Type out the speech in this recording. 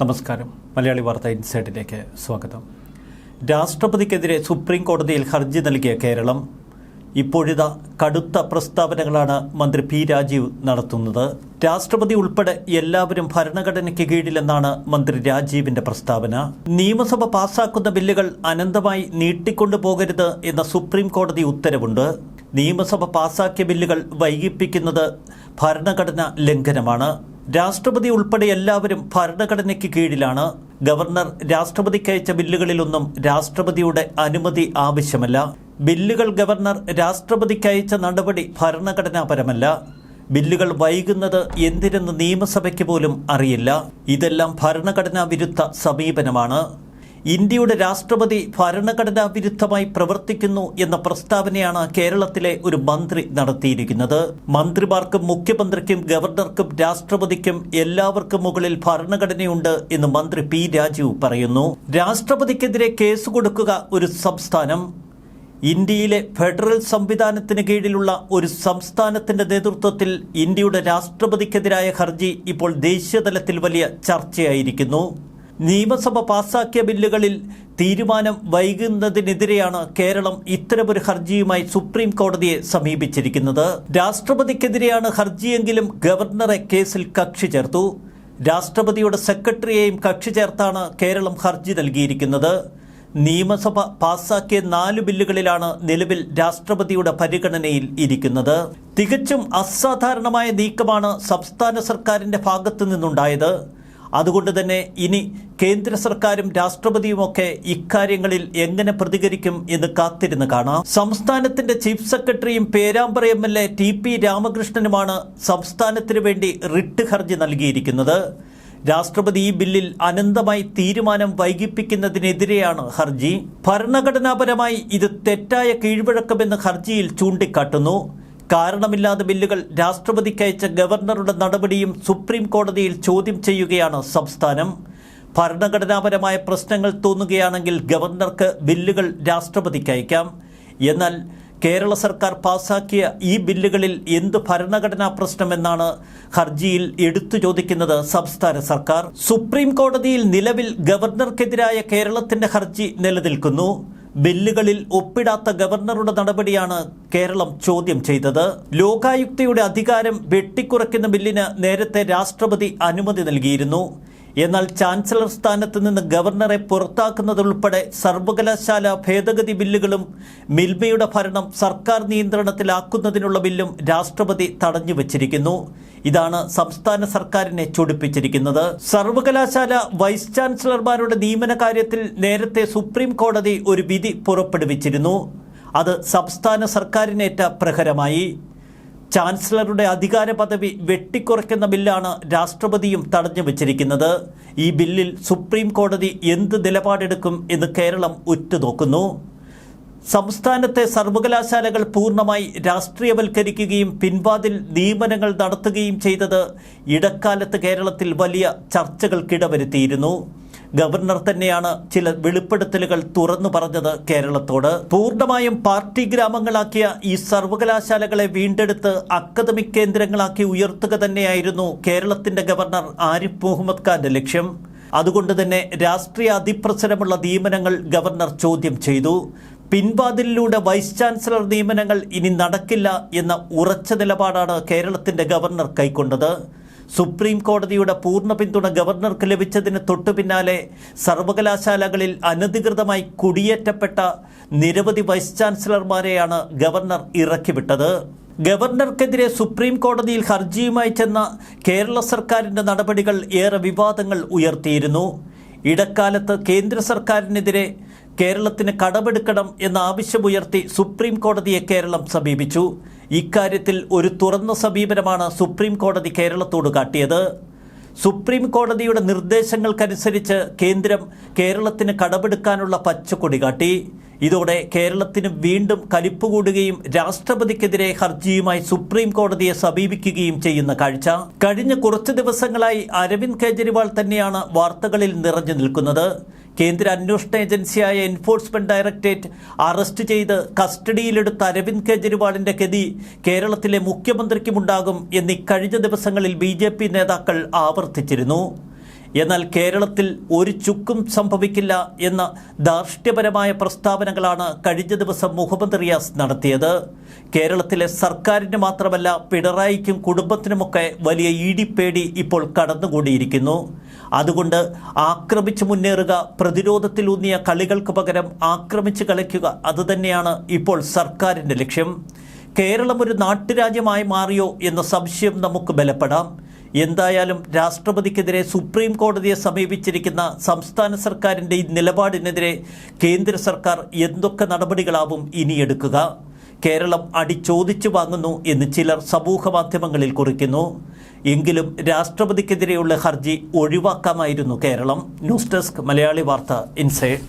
നമസ്കാരം. മലയാളി വാർത്ത ഇൻസൈറ്റിലേക്ക് സ്വാഗതം. രാഷ്ട്രപതിക്കെതിരെ സുപ്രീം കോടതിയിൽ ഹർജി നൽകിയ കേരളം. ഇപ്പോഴിത കടുത്ത പ്രസ്താവനകളാണ് മന്ത്രി പി രാജീവ് നടത്തുന്നത്. രാഷ്ട്രപതി ഉൾപ്പെടെ എല്ലാവരും ഭരണഘടനയ്ക്ക് കീഴിലെന്നാണ് മന്ത്രി രാജീവിന്റെ പ്രസ്താവന. നിയമസഭ പാസാക്കുന്ന ബില്ലുകൾ അനന്തമായി നീട്ടിക്കൊണ്ടുപോകരുത് എന്ന സുപ്രീം കോടതി ഉത്തരവുണ്ട്. നിയമസഭ പാസാക്കിയ ബില്ലുകൾ വൈകിപ്പിക്കുന്നത് ഭരണഘടന ലംഘനമാണ്. രാഷ്ട്രപതി ഉൾപ്പെടെ എല്ലാവരും ഭരണഘടനയ്ക്ക് കീഴിലാണ്. ഗവർണർ രാഷ്ട്രപതിക്ക് അയച്ച ബില്ലുകളിലൊന്നും രാഷ്ട്രപതിയുടെ അനുമതി ആവശ്യമല്ല. ബില്ലുകൾ ഗവർണർ രാഷ്ട്രപതിക്ക് അയച്ച നടപടി ഭരണഘടനാപരമല്ല. ബില്ലുകൾ വൈകുന്നത് എന്തിനെന്ന് നിയമസഭയ്ക്ക് പോലും അറിയില്ല. ഇതെല്ലാം ഭരണഘടനാ വിരുദ്ധ സമീപനമാണ്. ഇന്ത്യയുടെ രാഷ്ട്രപതി ഭരണഘടനാ വിരുദ്ധമായി പ്രവർത്തിക്കുന്നു എന്ന പ്രസ്താവനയാണ് കേരളത്തിലെ ഒരു മന്ത്രി നടത്തിയിരിക്കുന്നത്. മന്ത്രിമാർക്കും മുഖ്യമന്ത്രിക്കും ഗവർണർക്കും രാഷ്ട്രപതിക്കും എല്ലാവർക്കും മുകളിൽ ഭരണഘടനയുണ്ട് എന്ന് മന്ത്രി പി രാജീവ് പറയുന്നു. രാഷ്ട്രപതിക്കെതിരെ കേസ് കൊടുക്കുക ഒരു സംസ്ഥാനം. ഇന്ത്യയിലെ ഫെഡറൽ സംവിധാനത്തിന് കീഴിലുള്ള ഒരു സംസ്ഥാനത്തിന്റെ നേതൃത്വത്തിൽ ഇന്ത്യയുടെ രാഷ്ട്രപതിക്കെതിരായ ഹർജി ഇപ്പോൾ ദേശീയതലത്തിൽ വലിയ ചർച്ചയായിരിക്കുന്നു. നിയമസഭ പാസാക്കിയ ബില്ലുകളിൽ തീരുമാനം വൈകുന്നതിനെതിരെയാണ് കേരളം ഇത്തരമൊരു ഹർജിയുമായി സുപ്രീം കോടതിയെ സമീപിച്ചിരിക്കുന്നത്. രാഷ്ട്രപതിക്കെതിരെയാണ് ഹർജിയെങ്കിലും ഗവർണറെ കേസിൽ കക്ഷി ചേർത്തു. രാഷ്ട്രപതിയുടെ സെക്രട്ടറിയെയും കക്ഷി ചേർത്താണ് കേരളം ഹർജി നൽകിയിരിക്കുന്നത്. നിയമസഭ പാസാക്കിയ നാല് ബില്ലുകളിലാണ് നിലവിൽ രാഷ്ട്രപതിയുടെ പരിഗണനയിൽ ഇരിക്കുന്നത്. തികച്ചും അസാധാരണമായ നീക്കമാണ് സംസ്ഥാന സർക്കാരിന്റെ ഭാഗത്തു നിന്നുണ്ടായത് അതുകൊണ്ട് തന്നെ ഇനി കേന്ദ്ര സർക്കാരും രാഷ്ട്രപതിയുമൊക്കെ ഇക്കാര്യങ്ങളിൽ എങ്ങനെ പ്രതികരിക്കും എന്ന് കാത്തിരുന്ന് കാണാം. സംസ്ഥാനത്തിന്റെ ചീഫ് സെക്രട്ടറിയും Perambra M L A T P രാമകൃഷ്ണനുമാണ് സംസ്ഥാനത്തിന് വേണ്ടി റിട്ട് ഹർജി നൽകിയിരിക്കുന്നത്. രാഷ്ട്രപതി ഈ ബില്ലിൽ അനന്തമായി തീരുമാനം വൈകിപ്പിക്കുന്നതിനെതിരെയാണ് ഹർജി. ഭരണഘടനാപരമായി ഇത് തെറ്റായ കീഴ്വഴക്കമെന്ന് ഹർജിയിൽ ചൂണ്ടിക്കാട്ടുന്നു. കാരണമില്ലാത്ത ബില്ലുകൾ രാഷ്ട്രപതിക്ക് അയച്ച ഗവർണറുടെ നടപടിയും സുപ്രീം കോടതിയിൽ ചോദ്യം ചെയ്യുകയാണ് സംസ്ഥാനം. ഭരണഘടനാപരമായ പ്രശ്നങ്ങൾ തോന്നുകയാണെങ്കിൽ ഗവർണർക്ക് ബില്ലുകൾ രാഷ്ട്രപതിക്ക് അയക്കാം. എന്നാൽ കേരള സർക്കാർ പാസാക്കിയ ഈ ബില്ലുകളിൽ എന്ത് ഭരണഘടനാ പ്രശ്നമെന്നാണ് ഹർജിയിൽ എടുത്തു ചോദിക്കുന്നത് സംസ്ഥാന സർക്കാർ. സുപ്രീം കോടതിയിൽ നിലവിൽ ഗവർണർക്കെതിരായ കേരളത്തിന്റെ ഹർജി നിലനിൽക്കുന്നു. ബില്ലുകളിൽ ഒപ്പിടാത്ത ഗവർണറുടെ നടപടിയാണ് കേരളം ചോദ്യം ചെയ്തത്. ലോകായുക്തയുടെ അധികാരം വെട്ടിക്കുറയ്ക്കുന്ന ബില്ലിന് നേരത്തെ രാഷ്ട്രപതി അനുമതി നൽകിയിരുന്നു. എന്നാൽ ചാൻസലർ സ്ഥാനത്ത് നിന്ന് ഗവർണറെ പുറത്താക്കുന്നതുൾപ്പെടെ സർവകലാശാല ഭേദഗതി ബില്ലുകളും മിൽമയുടെ ഭരണം സർക്കാർ നിയന്ത്രണത്തിലാക്കുന്നതിനുള്ള ബില്ലും രാഷ്ട്രപതി തടഞ്ഞു വച്ചിരിക്കുന്നു ഇതാണ് സംസ്ഥാന സർക്കാരിനെ ചൊടിപ്പിച്ചിരിക്കുന്നത്. സർവകലാശാല വൈസ് ചാൻസലർമാരുടെ നിയമന കാര്യത്തിൽ നേരത്തെ സുപ്രീം കോടതി ഒരു വിധി പുറപ്പെടുവിച്ചിരുന്നു. അത് സംസ്ഥാന സർക്കാരിനേറ്റ പ്രഹരമായി. ചാൻസലറുടെ അധികാര പദവി വെട്ടിക്കുറയ്ക്കുന്ന ബില്ലാണ് രാഷ്ട്രപതിയും തടഞ്ഞു വച്ചിരിക്കുന്നത്. ഈ ബില്ലിൽ സുപ്രീം കോടതി എന്ത് നിലപാടെടുക്കും എന്ന് കേരളം ഉറ്റുനോക്കുന്നു. സംസ്ഥാനത്തെ സർവകലാശാലകൾ പൂർണമായി രാഷ്ട്രീയവൽക്കരിക്കുകയും പിൻവാതിൽ നിയമനങ്ങൾ നടത്തുകയും ചെയ്തത് ഇടക്കാലത്ത് കേരളത്തിൽ വലിയ ചർച്ചകൾക്കിടവരുത്തിയിരുന്നു. ഗവർണർ തന്നെയാണ് ചില വെളിപ്പെടുത്തലുകൾ തുറന്നു പറഞ്ഞത് കേരളത്തോട്. പൂർണമായും പാർട്ടി ഗ്രാമങ്ങളാക്കിയ ഈ സർവകലാശാലകളെ വീണ്ടെടുത്ത് അക്കാദമിക് കേന്ദ്രങ്ങളാക്കി ഉയർത്തുക തന്നെയായിരുന്നു കേരളത്തിന്റെ ഗവർണർ ആരിഫ് മുഹമ്മദ് ഖാന്റെ ലക്ഷ്യം. അതുകൊണ്ട് തന്നെ രാഷ്ട്രീയ അതിപ്രസരമുള്ള നിയമനങ്ങൾ ഗവർണർ ചോദ്യം ചെയ്തു. പിൻവാതിലിലൂടെ വൈസ് ചാൻസലർ നിയമനങ്ങൾ ഇനി നടക്കില്ല എന്ന ഉറച്ച നിലപാടാണ് കേരളത്തിന്റെ ഗവർണർ കൈക്കൊണ്ടത്. സുപ്രീം കോടതിയുടെ പൂർണ പിന്തുണ ഗവർണർക്ക് ലഭിച്ചതിന് തൊട്ടു പിന്നാലെ സർവകലാശാലകളിൽ അനധികൃതമായി കുടിയേറ്റപ്പെട്ട നിരവധി വൈസ് ചാൻസലർമാരെയാണ് ഗവർണർ ഇറക്കിവിട്ടത്. ഗവർണർക്കെതിരെ സുപ്രീം കോടതിയിൽ ഹർജിയുമായി ചെന്ന കേരള സർക്കാരിന്റെ നടപടികൾ ഏറെ വിവാദങ്ങൾ ഉയർത്തിയിരുന്നു. ഇടക്കാലത്ത് കേന്ദ്ര സർക്കാരിനെതിരെ കേരളത്തിന് കടമെടുക്കണം എന്ന ആവശ്യമുയർത്തി സുപ്രീം കോടതിയെ കേരളം സമീപിച്ചു. ഇക്കാര്യത്തിൽ ഒരു തുറന്ന സമീപനമാണ് സുപ്രീം കോടതി കേരളത്തോട് കാട്ടിയത്. സുപ്രീം കോടതിയുടെ നിർദ്ദേശങ്ങൾക്കനുസരിച്ച് കേന്ദ്രം കേരളത്തിന് കടമെടുക്കാനുള്ള പച്ചക്കൊടി കാട്ടി. ഇതോടെ കേരളത്തിന് വീണ്ടും കലിപ്പുകൂടുകയും രാഷ്ട്രപതിക്കെതിരെ ഹർജിയുമായി സുപ്രീം കോടതിയെ സമീപിക്കുകയും ചെയ്യുന്ന കാഴ്ച. കഴിഞ്ഞ കുറച്ച് ദിവസങ്ങളായി അരവിന്ദ് കെജ്രിവാൾ തന്നെയാണ് വാർത്തകളിൽ നിറഞ്ഞു നിൽക്കുന്നത്. കേന്ദ്ര അന്വേഷണ ഏജൻസിയായ എൻഫോഴ്സ്മെന്റ് ഡയറക്ടറേറ്റ് അറസ്റ്റ് ചെയ്ത് കസ്റ്റഡിയിലെടുത്ത അരവിന്ദ് കെജ്രിവാളിന്റെ ഗതി കേരളത്തിലെ മുഖ്യമന്ത്രിക്കുമുണ്ടാകും എന്നീ കഴിഞ്ഞ ദിവസങ്ങളിൽ ബി നേതാക്കൾ ആവർത്തിച്ചിരുന്നു. എന്നാൽ കേരളത്തിൽ ഒരു ചുക്കും സംഭവിക്കില്ല എന്ന ധാർഷ്ട്യപരമായ പ്രസ്താവനകളാണ് കഴിഞ്ഞ ദിവസം മുഹമ്മദ് റിയാസ് നടത്തിയത്. കേരളത്തിലെ സർക്കാരിന് മാത്രമല്ല പിണറായിക്കും കുടുംബത്തിനുമൊക്കെ വലിയ ഈടിപ്പേടി ഇപ്പോൾ കടന്നുകൂടിയിരിക്കുന്നു. അതുകൊണ്ട് ആക്രമിച്ചു മുന്നേറുക പ്രതിരോധത്തിലൂന്നിയ കളികൾക്ക് പകരം ആക്രമിച്ച് കളിക്കുക അതുതന്നെയാണ് ഇപ്പോൾ സർക്കാരിന്റെ ലക്ഷ്യം. കേരളം ഒരു നാട്ടുരാജ്യമായി മാറിയോ എന്ന സംശയം നമുക്ക് ബലപ്പെടാം. എന്തായാലും രാഷ്ട്രപതിക്കെതിരെ സുപ്രീം കോടതിയെ സമീപിച്ചിരിക്കുന്ന സംസ്ഥാന സർക്കാരിന്റെ ഈ നിലപാടിനെതിരെ കേന്ദ്ര സർക്കാർ എന്തൊക്കെ നടപടികളാവും ഇനി എടുക്കുക കേരളം അടിച്ചോദിച്ചു വാങ്ങുന്നു എന്ന് ചിലർ സമൂഹ മാധ്യമങ്ങളിൽ കുറിക്കുന്നു. എങ്കിലും രാഷ്ട്രപതിക്കെതിരെയുള്ള ഹർജി ഒഴിവാക്കാമായിരുന്നു കേരളം. ന്യൂസ് ഡെസ്ക് മലയാളി വാർത്ത ഇൻസൈഡ്.